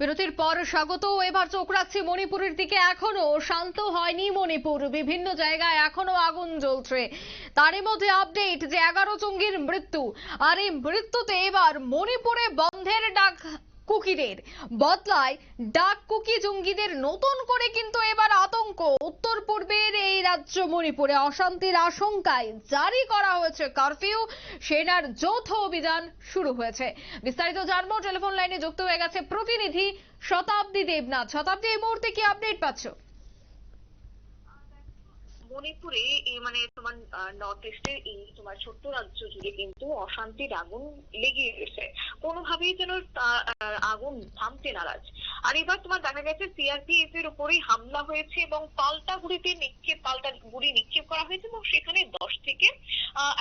বিরতির পর স্বাগত। এবার চোখ রাখছি মণিপুরের দিকে। এখনও শান্ত হয়নি মণিপুর। বিভিন্ন জায়গায় এখনও আগুন জ্বলছে। তারই মধ্যে আপডেট যে এগারো জঙ্গির মৃত্যু। আর এই মৃত্যুতে এবার মণিপুরে বন্ধের ডাক কুকিদের বদলায় ডাক কুকি জঙ্গিদের নতুন করে কিন্তু এবার আতঙ্ক। উত্তর পূর্বের এই রাজ্য মণিপুরে অশান্তির আশঙ্কায় জারি করা হয়েছে কারফিউ। সেনার যৌথ অভিযান শুরু হয়েছে। বিস্তারিত জানব, টেলিফোন লাইনে যুক্ত হয়ে গেছে প্রতিনিধি শতাব্দী দেবনাথ। শতাব্দী, এই মুহূর্তে কি আপডেট পাচ্ছ? মণিপুরে মানে তোমার নর্থ ইস্টের এই তোমার ছোট্ট রাজ্য জুড়ে কিন্তু অশান্তির আগুন লেগে গেছে কোনোভাবেই যেন আগুন থামতে নারাজ আর এবার তোমার দেখা গেছে সিআরপিএফ এর উপরেই হামলা হয়েছে এবং পাল্টা গুলিতে নিক্ষেপ, পাল্টা গুলি নিক্ষেপ করা হয়েছে এবং সেখানে দশ থেকে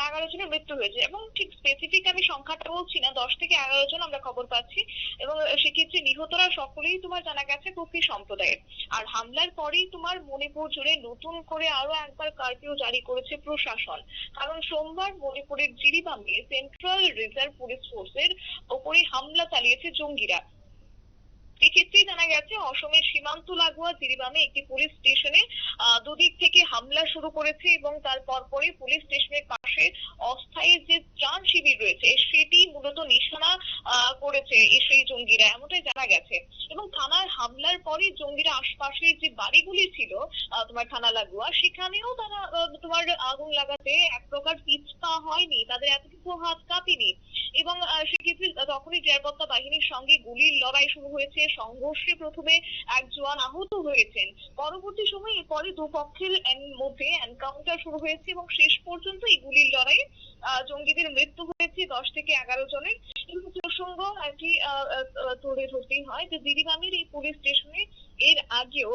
এগারো জনের মৃত্যু হয়েছে। এবং ঠিক স্পেসিফিক আমি সংখ্যাটা বলছি না, দশ থেকে এগারো জন আমরা খবর পাচ্ছি। এবং সেক্ষেত্রে নিহতরা সকলেই তোমার জানা গেছে কুকি সম্প্রদায়ের। আর হামলার পরেই তোমার মণিপুর জুড়ে নতুন করে আরও একবার কারফিউ জারি করেছে প্রশাসন। কারণ সোমবার মণিপুরের জিরিবামে সেন্ট্রাল রিজার্ভ পুলিশ ফোর্সের ওপরে হামলা চালিয়েছে জঙ্গিরা। এক্ষেত্রেই জানা গেছে, অসমের সীমান্ত লাগোয়া জিরিবামে একটি পুলিশ স্টেশনে দুদিক থেকে হামলা শুরু করেছে এবং তার পরপরই পুলিশ স্টেশনের পাশে অস্থায়ী যে ত্রাণ শিবির রয়েছে সেটি মূলত নিশানা করেছে সেই জঙ্গিরা, এমনটাই জানা গেছে। এবং থানার হামলার পরে জঙ্গিরা আশপাশের যে বাড়িগুলি ছিল তোমার থানা লাগুয়া, সেখানেও তারা তোমার আগুন লাগাতে এক প্রকার পিছপা হয়নি। তাদের এত কিছু হাত কাঁপেনি। এবং সেক্ষেত্রে তখনই নিরাপত্তা বাহিনীর সঙ্গে গুলির লড়াই শুরু হয়েছে। সংঘর্ষে প্রথমে এক জওয়ান আহত হয়েছেন। পরবর্তী সময়ে এরপরে দুপক্ষের মধ্যে এনকাউন্টার শুরু হয়েছে এবং শেষ পর্যন্ত এই গুলির লড়াইয়ে জঙ্গিদের মৃত্যু হয়েছে দশ থেকে এগারো জনের। প্রসঙ্গ আর কি তুলে ধরতেই হয় যে দিদিগামির এই পুলিশ স্টেশনে এর আগেও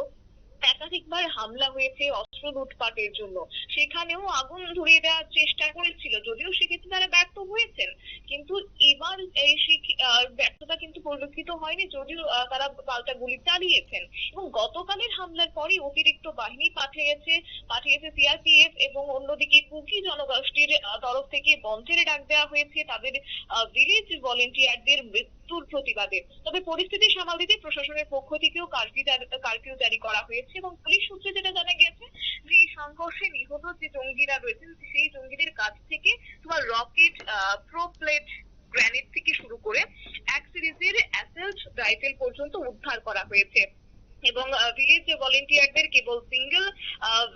একাধিকবার হামলা হয়েছে অস্ত্র লুটপাটের জন্য। সেখানেও আগুন ধরিয়ে দেওয়ার চেষ্টা করেছিল, যদিও সেক্ষেত্রে তারা ব্যর্থ হয়েছেন। কিন্তু এবার এই ব্যর্থতা কিন্তু পরিলক্ষিত হয়নি, যদিও তারা পাল্টা গুলি চালিয়েছেন। এবং গতকালের হামলার পরই অতিরিক্ত বাহিনী পাঠিয়েছে পাঠিয়েছে সিআরপিএফ এবং অন্যদিকে কুকি জনগোষ্ঠীর তরফ থেকে বন্ধের ডাক দেওয়া হয়েছে তাদের ভিলেজ ভলেন্টিয়ারদের মৃত্যুর প্রতিবাদে। তবে পরিস্থিতি সামাল দিতে প্রশাসনের পক্ষ থেকেও কারফিউ জারি- করা হয়েছে এবং পুলিশ সূত্রে যেটা জানা গেছে এই সংঘর্ষে নিহত যে জঙ্গিরা রয়েছেন, সেই জঙ্গিদের কাছ থেকে তোমার রকেট প্রোপ্লেট গ্রেনেড থেকে শুরু করে এক সিরিজের অ্যাসেল্ট রাইফেল পর্যন্ত উদ্ধার করা হয়েছে। এবং ভিলেজ ভলেন্টিয়ারদের কেবল সিঙ্গেল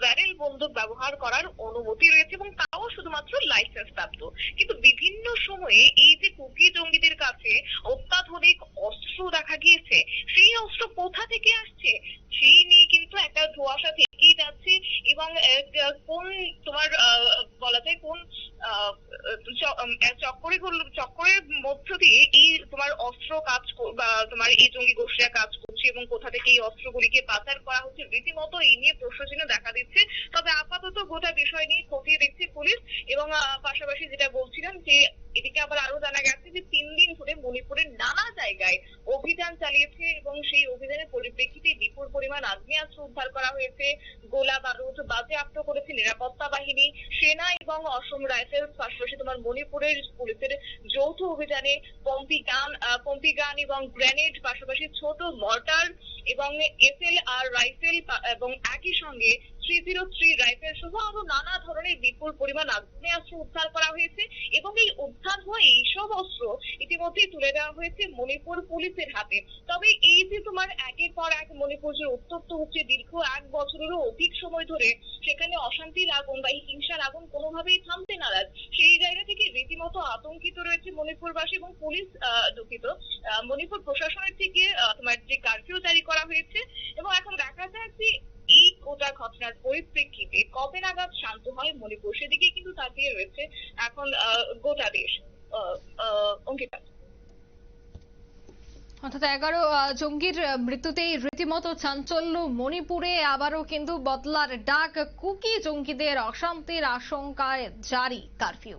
ব্যারেল বন্দুক ব্যবহার করার অনুমতি রয়েছে এবং তাও শুধুমাত্র লাইসেন্স প্রাপ্ত। কিন্তু বিভিন্ন সময়ে এই যে কুকি জঙ্গিদের কাছে অত্যাধুনিক অস্ত্র দেখা গিয়েছে সেই অস্ত্র কোথা থেকে আসছে সেই নিয়ে কিন্তু একটা ধোঁয়াশা থেকেই যাচ্ছে এবং আহ, কোন তোমার আহ, বলা যায় কোন আহ, চ- উম, চক্করে চক্করের মধ্য দিয়ে এই তোমার অস্ত্র কাজ বা তোমার এই জঙ্গি গোষ্ঠীরা কাজ করছে এবং কোথা থেকে এই অস্ত্রগুলিকে পাচার করা হচ্ছে, রীতিমতো এই নিয়ে প্রশ্নচিহ্ন দেখা দিচ্ছে। তবে আপাতত গোটা বিষয় নিয়ে খতিয়ে দেখছে পুলিশ এবং পাশাপাশি যেটা বলছিলাম যে এদিকে আবার যে তিন দিন ধরে মণিপুরের নানা জায়গায় অভিযান চালিয়েছে এবং সেই অভিযানের পরিপ্রেক্ষিতে বিপুল পরিমাণ আগ্নেয়াস্ত্র উদ্ধার করা হয়েছে। গোলা বারুদ বাজেয়াপ্ত করেছে নিরাপত্তা বাহিনী, সেনা এবং অসম রাইফেলস, পাশাপাশি তোমার মণিপুরের পুলিশের যৌথ অভিযানে পম্পি গান পম্পি গান এবং গ্রেনেড, পাশাপাশি ছোট মর্টার এবং এসএল আর রাইফেল এবং একই সঙ্গে থ্রি জিরো থ্রি রাইফেল সহ আরও নানা ধরনের বিপুল পরিমাণ আগ্নেয়াস্ত্র উদ্ধার করা হয়েছে এবং এই উদ্ধার হওয়া এইসব অস্ত্র ইতিমধ্যেই তুলে দেওয়া হয়েছে মণিপুর পুলিশের হাতে। তবে এই যে তোমার একের পর এক মণিপুর যে উত্তপ্ত হচ্ছে দীর্ঘ এক বছরেরও অধিক সময় ধরে, সেখানে অশান্তির আগুন বা এই হিংসার আগুন কোনোভাবেই থামতে নারাজ। সেই রীতিমতো আতঙ্কিত রয়েছে মণিপুরবাসী এবং পুলিশ দুঃখিত। মণিপুর প্রশাসনের থেকে তোমার যে কারফিউ জারি করা হয়েছে এবং এখন দেখা যায় যে এই গোটা ঘটনার পরিপ্রেক্ষিতে কবে নাগাদ শান্ত হয় মণিপুর? সেদিকে কিন্তু তাকিয়ে রয়েছে এখন গোটা দেশ। অঙ্কিতা। অর্থাৎ এগারো জঙ্গির মৃত্যুতেই রীতিমতো চাঞ্চল্য মণিপুরে। আবারও কিন্তু বদলার ডাক কুকি জঙ্গিদের অশান্তির আশঙ্কায় জারি কারফিউ।